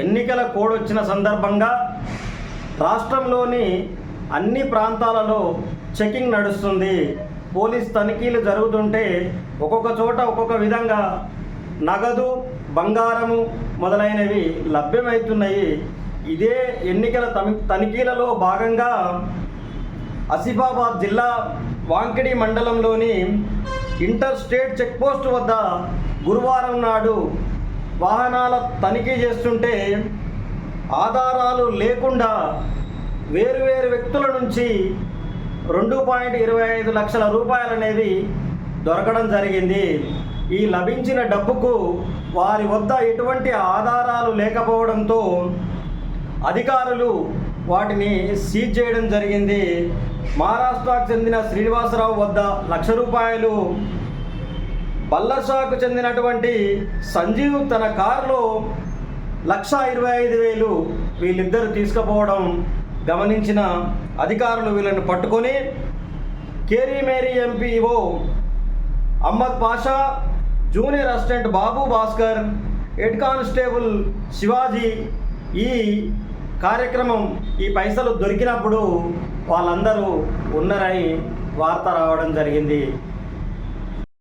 ఎన్నికల కోడ్ వచ్చిన సందర్భంగా రాష్ట్రంలోని అన్ని ప్రాంతాలలో చెకింగ్ నడుస్తుంది. పోలీస్ తనిఖీలు జరుగుతుంటే ఒక్కొక్క చోట ఒక్కొక్క విధంగా నగదు బంగారము మొదలైనవి లభ్యమవుతున్నాయి. ఇదే ఎన్నికల తమి తనిఖీలలో భాగంగా ఆసిఫాబాద్ జిల్లా వాంకిడి మండలంలోని ఇంటర్ స్టేట్ చెక్పోస్ట్ వద్ద గురువారం నాడు వాహనాల తనిఖీ చేస్తుంటే ఆధారాలు లేకుండా వేరువేరు వ్యక్తుల నుంచి రెండు పాయింట్ ఇరవై ఐదు లక్షల రూపాయలు అనేది దొరకడం జరిగింది. ఈ లభించిన డబ్బుకు వారి వద్ద ఎటువంటి ఆధారాలు లేకపోవడంతో అధికారులు వాటిని సీజ్ చేయడం జరిగింది. మహారాష్ట్రకు చెందిన శ్రీనివాసరావు వద్ద లక్ష రూపాయలు బల్లర్షాకు చెందినటువంటి సంజీవ్ తన కారులో లక్ష ఇరవై ఐదు వేలు వీళ్ళిద్దరు తీసుకుపోవడం గమనించిన అధికారులు వీళ్ళని పట్టుకొని కేరీ Mary MPO Ahmed Pasha junior assistant Babu Bhaskar head constable Shivaji ఈ కార్యక్రమం ఈ పైసలు దొరికినప్పుడు వాళ్ళందరూ ఉన్నారని వార్త రావడం జరిగింది.